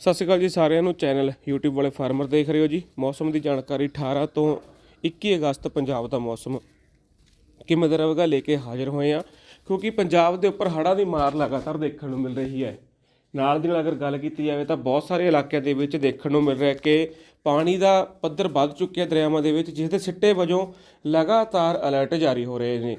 ਸਤਿ ਸ਼੍ਰੀ ਅਕਾਲ ਜੀ ਸਾਰਿਆਂ ਨੂੰ। ਚੈਨਲ YouTube ਵਾਲੇ ਫਾਰਮਰ ਦੇਖ ਰਹੇ ਹੋ ਜੀ। ਮੌਸਮ ਦੀ ਜਾਣਕਾਰੀ 18 ਤੋਂ 21 ਅਗਸਤ ਪੰਜਾਬ ਦਾ ਮੌਸਮ। ਕਿਵੇਂ ਦਾ ਰਹੇਗਾ ਲੈ ਕੇ ਹਾਜ਼ਰ ਹੋਏ ਆ ਕਿਉਂਕਿ ਪੰਜਾਬ ਦੇ ਉੱਪਰ ਹੜ੍ਹਾਂ ਦੀ ਮਾਰ ਲਗਾਤਾਰ ਦੇਖਣ ਨੂੰ ਮਿਲ ਰਹੀ ਹੈ। ਨਾਲ ਦੀ ਨਾਲ ਅਗਰ ਗੱਲ ਕੀਤੀ ਜਾਵੇ ਤਾਂ ਬਹੁਤ ਸਾਰੇ ਇਲਾਕਿਆਂ ਦੇ ਵਿੱਚ ਦੇਖਣ ਨੂੰ ਮਿਲ ਰਿਹਾ ਕਿ ਪਾਣੀ ਦਾ ਪੱਧਰ ਵੱਧ ਚੁੱਕਿਆ ਦਰਿਆਵਾਂ ਦੇ ਵਿੱਚ, ਜਿਸ ਦੇ ਸਿੱਟੇ ਵਜੋਂ ਲਗਾਤਾਰ ਅਲਰਟ ਜਾਰੀ ਹੋ ਰਹੇ ਨੇ।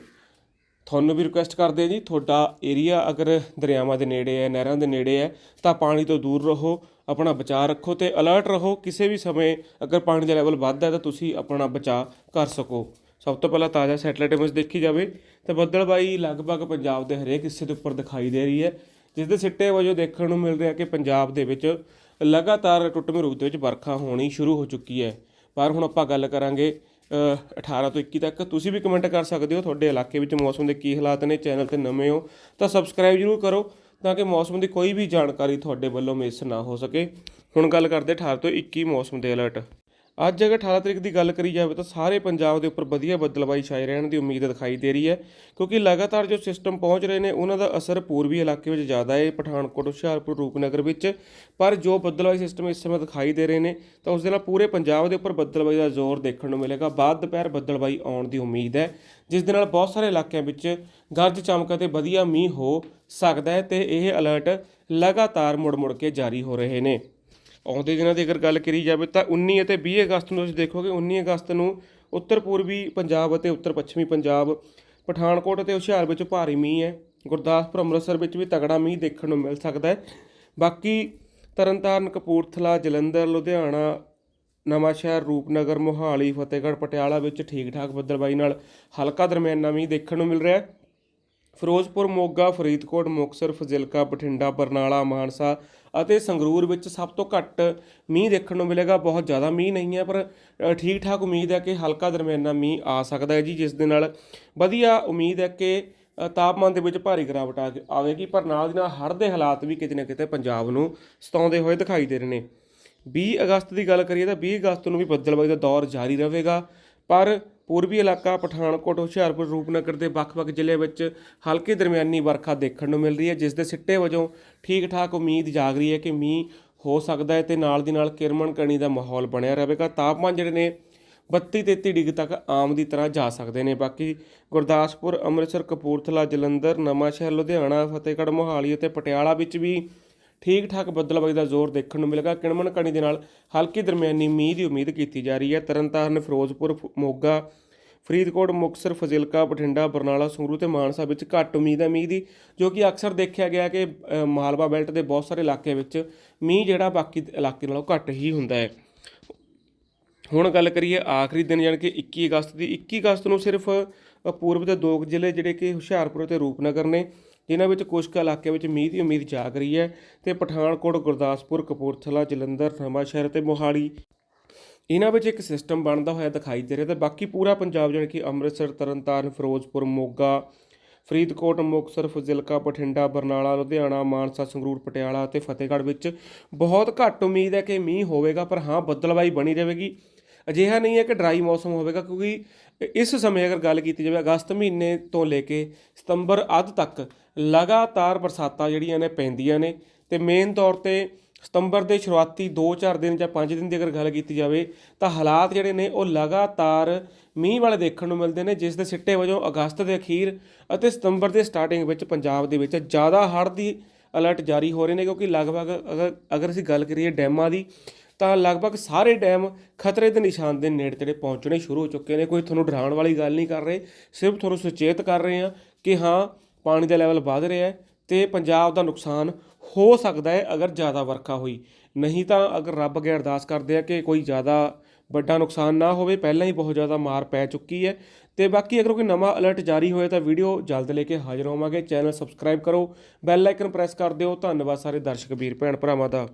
ਤੁਹਾਨੂੰ ਵੀ ਰਿਕੁਐਸਟ ਕਰਦੇ ਹਾਂ ਜੀ, ਤੁਹਾਡਾ ਏਰੀਆ ਅਗਰ ਦਰਿਆਵਾਂ ਦੇ ਨੇੜੇ ਹੈ, ਨਹਿਰਾਂ ਦੇ ਨੇੜੇ ਹੈ, ਤਾਂ ਪਾਣੀ ਤੋਂ ਦੂਰ ਰਹੋ, ਆਪਣਾ ਬਚਾਅ ਰੱਖੋ ਤੇ ਅਲਰਟ ਰਹੋ, ਕਿਸੇ ਵੀ ਸਮੇਂ ਅਗਰ ਪਾਣੀ ਦਾ ਲੈਵਲ ਵੱਧਦਾ ਹੈ ਤਾਂ ਤੁਸੀਂ ਆਪਣਾ ਬਚਾਅ ਕਰ ਸਕੋ। ਸਭ ਤੋਂ ਪਹਿਲਾਂ ਤਾਜ਼ਾ ਸੈਟਲਾਈਟ ਇਮੇਜ ਦੇਖੀ ਜਾਵੇ, ਤਾਂ ਬੱਦਲਬਾਈ ਲਗਭਗ ਪੰਜਾਬ ਦੇ ਹਰੇਕ ਹਿੱਸੇ ਦੇ ਉੱਪਰ ਦਿਖਾਈ ਦੇ ਰਹੀ ਹੈ, ਜਿਸ ਦੇ ਸਿੱਟੇ ਵਜੋਂ ਦੇਖਣ ਨੂੰ ਮਿਲ ਰਿਹਾ ਕਿ ਪੰਜਾਬ ਦੇ ਵਿੱਚ ਲਗਾਤਾਰ ਟੁੱਟਵੇਂ ਰੂਪ ਦੇ ਵਿੱਚ ਵਰਖਾ ਹੋਣੀ ਸ਼ੁਰੂ ਹੋ ਚੁੱਕੀ ਹੈ। ਪਰ ਹੁਣ ਆਪਾਂ ਗੱਲ ਕਰਾਂਗੇ 18 ਤੋਂ 21 ਤੱਕ। ਤੁਸੀਂ ਵੀ ਕਮੈਂਟ ਕਰ ਸਕਦੇ ਹੋ। ਤੁਹਾਡੇ ਇਲਾਕੇ ਵਿੱਚ ਮੌਸਮ ਦੇ ਕੀ ਹਾਲਾਤ ਨੇ ਚੈਨਲ ਤੇ ਨਵੇਂ ਹੋ ਤਾਂ ਸਬਸਕ੍ਰਾਈਬ ਜ਼ਰੂਰ ਕਰੋ ਤਾਂ ਕਿ ਮੌਸਮ ਦੀ ਕੋਈ ਵੀ ਜਾਣਕਾਰੀ ਤੁਹਾਡੇ ਵੱਲੋਂ ਮਿਸ ਨਾ ਹੋ ਸਕੇ। ਹੁਣ ਗੱਲ ਕਰਦੇ 18 ਤੋਂ 21 ਮੌਸਮ ਦੇ ਅਲਰਟ ਅੱਜ ਅਗਰ 18 ਤਰੀਕ ਦੀ ਗੱਲ ਕਰੀ ਜਾਵੇ ਤਾਂ ਸਾਰੇ ਪੰਜਾਬ ਦੇ ਉੱਪਰ ਵਧੀਆ ਬੱਦਲਬਾਈ ਛਾਏ ਰਹਿਣ ਦੀ ਉਮੀਦ ਦਿਖਾਈ ਦੇ ਰਹੀ ਹੈ, ਕਿਉਂਕਿ ਲਗਾਤਾਰ ਜੋ ਸਿਸਟਮ ਪਹੁੰਚ ਰਹੇ ਨੇ, ਉਹਨਾਂ ਦਾ ਅਸਰ ਪੂਰਬੀ ਇਲਾਕੇ ਵਿੱਚ ਜ਼ਿਆਦਾ ਹੈ। ਪਠਾਨਕੋਟ, ਹੁਸ਼ਿਆਰਪੁਰ, ਰੂਪਨਗਰ ਵਿੱਚ ਪਰ ਜੋ ਬੱਦਲਬਾਈ ਸਿਸਟਮ ਇਸ ਸਮੇਂ ਦਿਖਾਈ ਦੇ ਰਹੇ ਨੇ, ਤਾਂ ਉਸ ਦੇ ਨਾਲ ਪੂਰੇ ਪੰਜਾਬ ਦੇ ਉੱਪਰ ਬੱਦਲਬਾਈ ਦਾ ਜ਼ੋਰ ਦੇਖਣ ਨੂੰ ਮਿਲੇਗਾ। ਬਾਅਦ ਦੁਪਹਿਰ ਬੱਦਲਬਾਈ ਆਉਣ ਦੀ ਉਮੀਦ ਹੈ, ਜਿਸ ਦੇ ਨਾਲ ਬਹੁਤ ਸਾਰੇ ਇਲਾਕਿਆਂ ਵਿੱਚ ਗਰਜ ਚਮਕ ਅਤੇ ਵਧੀਆ ਮੀਂਹ ਹੋ ਸਕਦਾ ਹੈ ਤੇ ਇਹ ਅਲਰਟ ਲਗਾਤਾਰ ਮੁੜ-ਮੁੜ ਕੇ ਜਾਰੀ ਹੋ ਰਹੇ ਨੇ। ਆਉਂਦੇ ਦਿਨਾਂ ਦੀ ਅਗਰ ਗੱਲ ਕਰੀ ਜਾਵੇ ਤਾਂ 19 ਅਤੇ 20 ਅਗਸਤ ਨੂੰ ਤੁਸੀਂ ਦੇਖੋਗੇ 19 ਅਗਸਤ ਨੂੰ ਉੱਤਰ ਪੂਰਬੀ ਪੰਜਾਬ ਅਤੇ ਉੱਤਰ ਪੱਛਮੀ ਪੰਜਾਬ, ਪਠਾਨਕੋਟ ਅਤੇ ਹੁਸ਼ਿਆਰ ਵਿੱਚ ਭਾਰੀ ਮੀਂਹ ਹੈ। ਗੁਰਦਾਸਪੁਰ, ਅੰਮ੍ਰਿਤਸਰ ਵਿੱਚ ਵੀ ਤਗੜਾ ਮੀਂਹ ਦੇਖਣ ਨੂੰ ਮਿਲ ਸਕਦਾ ਹੈ। ਬਾਕੀ ਤਰਨਤਾਰਨ, ਕਪੂਰਥਲਾ, ਜਲੰਧਰ, ਲੁਧਿਆਣਾ, ਨਵਾਂਸ਼ਹਿਰ, ਰੂਪਨਗਰ, ਮੋਹਾਲੀ, ਫਤਿਹਗੜ੍ਹ, ਪਟਿਆਲਾ ਵਿੱਚ ਠੀਕ ਠਾਕ ਬੱਦਲਬਾਈ ਨਾਲ ਹਲਕਾ ਦਰਮਿਆਨਾ ਮੀਂਹ ਦੇਖਣ ਨੂੰ ਮਿਲ ਰਿਹਾ ਹੈ। ਫਿਰੋਜ਼ਪੁਰ, ਮੋਗਾ, ਫਰੀਦਕੋਟ, ਮੁਕਤਸਰ, ਫਜ਼ਿਲਕਾ, ਬਠਿੰਡਾ, ਬਰਨਾਲਾ, ਮਾਨਸਾ ਅਤੇ ਸੰਗਰੂਰ ਵਿੱਚ ਸਭ ਤੋਂ ਘੱਟ ਮੀਂਹ ਦੇਖਣ ਨੂੰ ਮਿਲੇਗਾ। ਬਹੁਤ ਜ਼ਿਆਦਾ ਮੀਂਹ ਨਹੀਂ ਹੈ, ਪਰ ਠੀਕ ਠਾਕ ਉਮੀਦ ਹੈ ਕਿ ਹਲਕਾ ਦਰਮਿਆਨਾ ਮੀਂਹ ਆ ਸਕਦਾ ਹੈ ਜੀ, ਜਿਸ ਦੇ ਨਾਲ ਵਧੀਆ ਉਮੀਦ ਹੈ ਕਿ ਤਾਪਮਾਨ ਦੇ ਵਿੱਚ ਭਾਰੀ ਗਿਰਾਵਟ ਆ ਆਵੇਗੀ। ਪਰ ਨਾਲ ਦੀ ਨਾਲ ਹੜ੍ਹ ਦੇ ਹਾਲਾਤ ਵੀ ਕਿਤੇ ਨਾ ਕਿਤੇ ਪੰਜਾਬ ਨੂੰ ਸਤਾਉਂਦੇ ਹੋਏ ਦਿਖਾਈ ਦੇ ਰਹੇ ਨੇ। 20 ਅਗਸਤ ਦੀ ਗੱਲ ਕਰੀਏ ਤਾਂ 20 ਅਗਸਤ ਨੂੰ ਵੀ ਬੱਦਲਬਾਈ ਦਾ ਦੌਰ ਜਾਰੀ ਰਹੇਗਾ। ਪਰ ਪੂਰਬੀ ਇਲਾਕਾ ਪਠਾਨਕੋਟ, ਹੁਸ਼ਿਆਰਪੁਰ, ਰੂਪਨਗਰ ਦੇ ਵੱਖ-ਵੱਖ ਜ਼ਿਲ੍ਹੇ ਵਿੱਚ ਹਲਕੀ ਦਰਮਿਆਨੀ ਵਰਖਾ ਦੇਖਣ ਨੂੰ ਮਿਲ ਰਹੀ ਹੈ, ਜਿਸ ਦੇ ਸਿੱਟੇ ਵਜੋਂ ਠੀਕ-ਠਾਕ ਉਮੀਦ ਜਾਗ ਰਹੀ ਹੈ ਕਿ ਮੀਂਹ ਹੋ ਸਕਦਾ ਹੈ ਤੇ ਨਾਲ ਦੀ ਨਾਲ ਕਿਰਮਨ ਕਣੀ ਦਾ ਮਾਹੌਲ ਬਣਿਆ ਰਹੇਗਾ। ਤਾਪਮਾਨ ਜਿਹੜੇ ਨੇ 32 33 ਡਿਗਰੀ ਤੱਕ ਆਮ ਦੀ ਤਰ੍ਹਾਂ ਜਾ ਸਕਦੇ ਨੇ। ਬਾਕੀ ਗੁਰਦਾਸਪੁਰ, ਅੰਮ੍ਰਿਤਸਰ, ਕਪੂਰਥਲਾ, ਜਲੰਧਰ, ਨਵਾਂਸ਼ਹਿਰ, ਲੁਧਿਆਣਾ, ਫਤਿਹਗੜ੍ਹ, ਮੋਹਾਲੀ ਅਤੇ ਪਟਿਆਲਾ ਵਿੱਚ ਵੀ ਠੀਕ ਠਾਕ ਬੱਦਲਬਾਈ ਦਾ ਜ਼ੋਰ ਦੇਖਣ ਨੂੰ ਮਿਲੇਗਾ। ਕਿਣਮਣ ਕਣੀ ਦੇ ਨਾਲ ਹਲਕੀ ਦਰਮਿਆਨੀ ਮੀਂਹ ਦੀ ਉਮੀਦ ਕੀਤੀ ਜਾ ਰਹੀ ਹੈ। ਤਰਨਤਾਰਨ, ਫਿਰੋਜ਼ਪੁਰ, ਫ- ਮੋਗਾ, ਫਰੀਦਕੋਟ, ਮੁਕਤਸਰ, ਫਜ਼ਿਲਕਾ, ਬਠਿੰਡਾ, ਬਰਨਾਲਾ, ਸੰਗਰੂਰ ਤੇ ਮਾਨਸਾ ਵਿੱਚ ਘੱਟ ਉਮੀਦ ਹੈ ਮੀਂਹ ਦੀ, ਜੋ ਕਿ ਅਕਸਰ ਦੇਖਿਆ ਗਿਆ ਕਿ ਮਾਲਵਾ ਬੈਲਟ ਦੇ ਬਹੁਤ ਸਾਰੇ ਇਲਾਕਿਆਂ ਵਿੱਚ ਮੀਂਹ ਜਿਹੜਾ ਬਾਕੀ ਇਲਾਕੇ ਨਾਲੋਂ ਘੱਟ ਹੀ ਹੁੰਦਾ ਹੈ। ਹੁਣ ਗੱਲ ਕਰੀਏ ਆਖਰੀ ਦਿਨ, ਯਾਨੀ ਕਿ 21 ਅਗਸਤ ਦੀ। 21 ਅਗਸਤ ਨੂੰ ਸਿਰਫ ਪੂਰਬ ਦੇ ਦੋ ਕੁ ਜ਼ਿਲ੍ਹੇ ਜਿਹੜੇ ਕਿ ਹੁਸ਼ਿਆਰਪੁਰ ਅਤੇ ਰੂਪਨਗਰ ਨੇ ਜਿਨ੍ਹਾਂ ਵਿੱਚ ਕੁਝ ਕੁ ਇਲਾਕਿਆਂ ਵਿੱਚ ਮੀਂਹ ਦੀ ਉਮੀਦ ਜਾਗ ਰਹੀ ਹੈ ਤੇ ਪਠਾਨਕੋਟ, ਗੁਰਦਾਸਪੁਰ, ਕਪੂਰਥਲਾ, ਜਲੰਧਰ ਨਵਾਂਸ਼ਹਿਰ ਤੇ ਮੋਹਾਲੀ। ਇਹਨਾਂ ਵਿੱਚ ਇੱਕ ਸਿਸਟਮ ਬਣਦਾ ਹੋਇਆ ਦਿਖਾਈ ਦੇ ਰਿਹਾ ਤੇ ਬਾਕੀ ਪੂਰਾ ਪੰਜਾਬ ਜਾਣੀ ਕਿ ਅੰਮ੍ਰਿਤਸਰ, ਤਰਨਤਾਰਨ, ਫਿਰੋਜ਼ਪੁਰ, ਮੋਗਾ, ਫਰੀਦਕੋਟ, ਮੁਕਤਸਰ, ਫਜ਼ਿਲਕਾ, ਬਠਿੰਡਾ, ਬਰਨਾਲਾ, ਲੁਧਿਆਣਾ, ਮਾਨਸਾ, ਸੰਗਰੂਰ, ਪਟਿਆਲਾ ਅਤੇ ਫਤਿਹਗੜ੍ਹ ਵਿੱਚ ਬਹੁਤ ਘੱਟ ਉਮੀਦ ਹੈ ਕਿ ਮੀਂਹ ਹੋਵੇਗਾ, ਪਰ ਹਾਂ ਬੱਦਲਬਾਈ ਬਣੀ ਰਹੇਗੀ। ਅਜਿਹਾ ਨਹੀਂ ਹੈ ਕਿ ਡਰਾਈ ਮੌਸਮ ਹੋਵੇਗਾ ਕਿਉਂਕਿ ਇਸ ਸਮੇਂ ਅਗਰ ਗੱਲ ਕੀਤੀ ਜਾਵੇ, ਅਗਸਤ ਮਹੀਨੇ ਤੋਂ ਲੈ ਕੇ ਸਤੰਬਰ ਅੱਧ ਤੱਕ ਲਗਾਤਾਰ ਬਰਸਾਤਾਂ ਜਿਹੜੀਆਂ ਨੇ ਪੈਂਦੀਆਂ ਨੇ ਤੇ ਮੇਨ ਤੌਰ ਤੇ ਸਤੰਬਰ ਦੇ ਸ਼ੁਰੂਆਤੀ 2-4 ਦਿਨ ਜਾਂ 5 ਦਿਨ ਦੀ ਅਗਰ ਗੱਲ ਕੀਤੀ ਜਾਵੇ, ਤਾਂ ਹਾਲਾਤ ਜਿਹੜੇ ਨੇ ਉਹ ਲਗਾਤਾਰ ਮੀਂਹ ਵਾਲੇ ਦੇਖਣ ਨੂੰ ਮਿਲਦੇ ਨੇ, ਜਿਸ ਦੇ ਸਿੱਟੇ ਵਜੋਂ ਅਗਸਤ ਦੇ ਅਖੀਰ ਅਤੇ ਸਤੰਬਰ ਦੇ ਸਟਾਰਟਿੰਗ ਵਿੱਚ ਪੰਜਾਬ ਦੇ ਵਿੱਚ ਜ਼ਿਆਦਾ ਹੜ੍ਹ ਦੀ ਅਲਰਟ ਜਾਰੀ ਹੋ ਰਹੇ ਨੇ, ਕਿਉਂਕਿ ਲਗਭਗ ਅਗਰ ਅਗਰ ਅਸੀਂ ਗੱਲ ਕਰੀਏ ਡੈਮਾਂ ਦੀ ਤਾਂ ਲਗਭਗ ਸਾਰੇ ਡੈਮ ਖਤਰੇ ਦੇ ਨਿਸ਼ਾਨ ਦੇ ਨੇੜੇ ਤੇੜੇ ਪਹੁੰਚਣੇ ਸ਼ੁਰੂ ਹੋ ਚੁੱਕੇ ਨੇ। ਕੋਈ ਤੁਹਾਨੂੰ ਡਰਾਉਣ ਵਾਲੀ ਗੱਲ ਨਹੀਂ ਕਰ ਰਹੇ। ਸਿਰਫ ਤੁਹਾਨੂੰ ਸੁਚੇਤ ਕਰ ਰਹੇ ਹਾਂ ਕਿ ਹਾਂ, ਪਾਣੀ ਦਾ ਲੈਵਲ ਵਧ ਰਿਹਾ ਹੈ ਤੇ ਪੰਜਾਬ ਦਾ ਨੁਕਸਾਨ ਹੋ ਸਕਦਾ ਹੈ ਅਗਰ ਜ਼ਿਆਦਾ ਵਰਖਾ ਹੋਈ। ਨਹੀਂ ਤਾਂ ਅਗਰ ਰੱਬ ਅੱਗੇ ਅਰਦਾਸ ਕਰਦੇ ਆ ਕਿ ਕੋਈ ਜ਼ਿਆਦਾ ਵੱਡਾ ਨੁਕਸਾਨ ਨਾ ਹੋਵੇ, ਪਹਿਲਾਂ ਹੀ ਬਹੁਤ ਜ਼ਿਆਦਾ ਮਾਰ ਪੈ ਚੁੱਕੀ ਹੈ। ਤੇ ਬਾਕੀ ਅਗਰ ਕੋਈ ਨਵਾਂ ਅਲਰਟ ਜਾਰੀ ਹੋਏ ਤਾਂ ਵੀਡੀਓ ਜਲਦ ਲੈ ਕੇ ਹਾਜ਼ਰ ਹੋਵਾਂਗੇ। ਚੈਨਲ ਸਬਸਕ੍ਰਾਈਬ ਕਰੋ, ਬੈਲ ਆਈਕਨ ਪ੍ਰੈਸ ਕਰ ਦਿਓ। ਧੰਨਵਾਦ ਸਾਰੇ ਦਰਸ਼ਕ, ਵੀਰ, ਭੈਣ, ਭਰਾਵਾਂ ਦਾ।